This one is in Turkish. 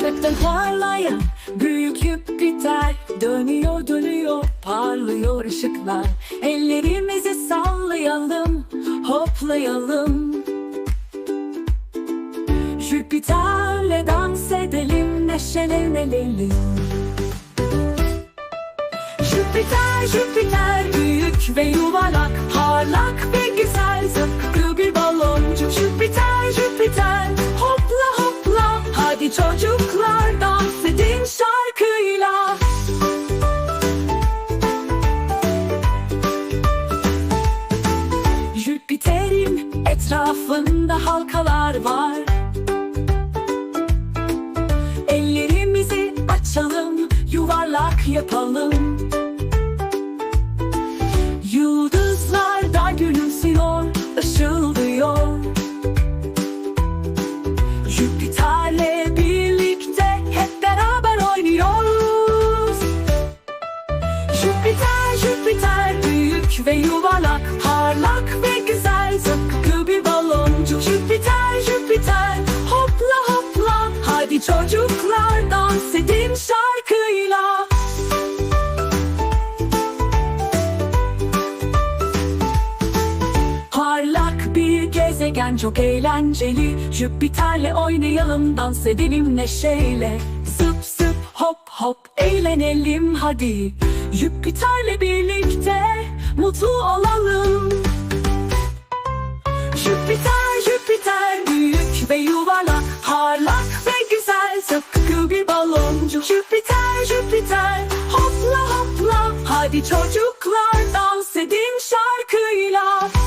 Gökten parlayan büyük Jüpiter Dönüyor dönüyor parlıyor ışıklar. Ellerimizi sallayalım hoplayalım. Jüpiter'le dans edelim neşelenelim. Jüpiter, Jüpiter büyük ve yuvarlak Jüpiter'in etrafında halkalar var. Ellerimizi açalım, yuvarlak yapalım. Yıldızlar da gülümsüyor, ışıldıyor. Jüpiter'le birlikte hep beraber oynuyoruz. Jüpiter, Jüpiter büyük ve yuvarlak Parlak bir gezegen çok eğlenceli. Jüpiter'le oynayalım dans edelim neşeyle. Zıp zıp hop hop eğlenelim hadi. Jüpiter'le birlikte mutlu olalım. Jüpiter Jüpiter büyük ve yuvarlak Parlak ve güzel. Tıpkı bir baloncuk. Jüpiter Jüpiter hopla hopla. Hadi çocuklar dans edin şarkıyla